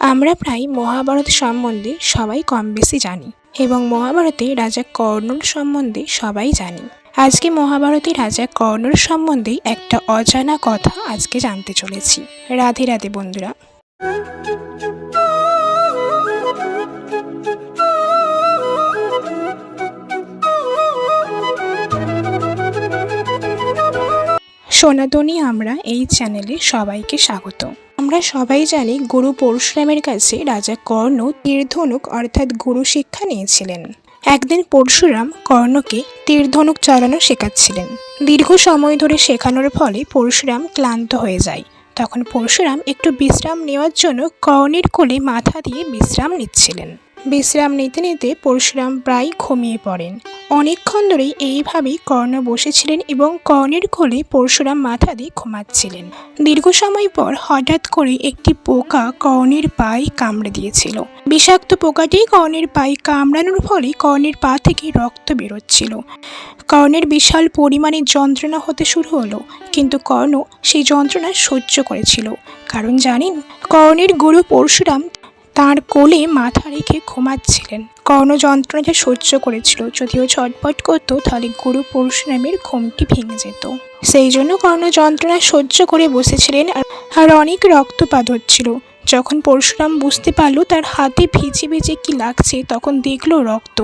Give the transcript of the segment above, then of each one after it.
আমরা প্রায় মহাভারত সম্বন্ধে সবাই কম বেশি জানি এবং মহাভারতে রাজা কর্ণর সম্বন্ধে সবাই জানি। আজকে মহাভারতে রাজা কর্ণর সম্বন্ধে একটা অজানা কথা আজকে জানতে চলেছি। রাধে রাধে বন্ধুরা। সনাতনী আমরা এই চ্যানেলে সবাইকে স্বাগত। আমরা সবাই জানি গুরু পরশুরামের কাছে রাজা কর্ণ তীর্ধনুক অর্থাৎ গুরু শিক্ষা নিয়েছিলেন। একদিন পরশুরাম কর্ণকে তীর্ধনুক চালানো শেখাচ্ছিলেন। দীর্ঘ সময় ধরে শেখানোর ফলে পরশুরাম ক্লান্ত হয়ে যায়। তখন পরশুরাম একটু বিশ্রাম নেওয়ার জন্য কর্ণের কোলে মাথা দিয়ে বিশ্রাম নিচ্ছিলেন। বিশ্রাম নিতে নিতে পরশুরাম প্রায় ঘুমিয়ে পড়েন। অনেকক্ষণ ধরেই এইভাবেই কর্ণ বসেছিলেন এবং কর্ণের কোলে পরশুরাম মাথা দিয়ে ঘুমাচ্ছিলেন। দীর্ঘ সময় পর হঠাৎ করে একটি পোকা কর্ণের পায়ে কামড়ে দিয়েছিল। বিষাক্ত পোকাটি কর্ণের পায়ে কামড়ানোর ফলে কর্ণের পা থেকে রক্ত বেরোচ্ছিল। কর্ণের বিশাল পরিমাণে যন্ত্রণা হতে শুরু হলো, কিন্তু কর্ণ সেই যন্ত্রণা সহ্য করেছিল। কারণ জানেন, কর্ণের গুরু পরশুরাম তার কোলে মাথা রেখে ঘুমাচ্ছিলেন। কর্ণ যন্ত্রণাটা সহ্য করেছিল, যদিও ছটপট করতো, তাহলে গুরু পরশুরামের ঘুমটি ভেঙে যেত। সেই জন্য কর্ণ যন্ত্রণা সহ্য করে বসেছিলেন আর অনেক রক্তপাত হচ্ছিল। যখন পরশুরাম বুঝতে পারল তার হাতে ভিজে ভিজে কি লাগছে, তখন দেখল রক্ত।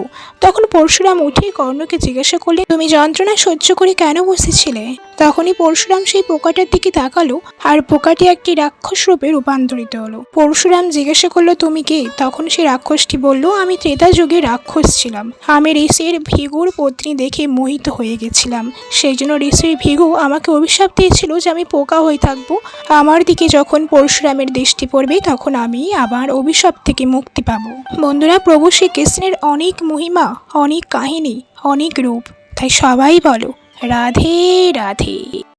তখন পরশুরাম উঠে কর্ণকে জিজ্ঞাসা করলে, তুমি যন্ত্রণা সহ্য করে কেন বসেছিলে? তখনই পরশুরাম সেই পোকাটার দিকে তাকালো আর পোকাটি একটি রাক্ষস রূপে রূপান্তরিত হলো। পরশুরাম জিজ্ঞাসা করল, তুমি কে? তখন সেই রাক্ষসটি বলল, আমি ত্রেতা যুগে রাক্ষস ছিলাম। আমি ঋষির ভিগুর পত্নী দেখে মোহিত হয়ে গেছিলাম। সেই জন্য ঋষির ভিগু আমাকে অভিশাপ দিয়েছিল যে আমি পোকা হয়ে থাকব। আমার দিকে যখন পরশুরামের দৃষ্টি পড়বে, তখন আমি আবার অভিশাপ থেকে মুক্তি পাবো। বন্ধুরা, প্রভু শ্রীকৃষ্ণের অনেক মহিমা, অনেক কাহিনী, অনেক রূপ, তাই সবাই বলো রাধে রাধে।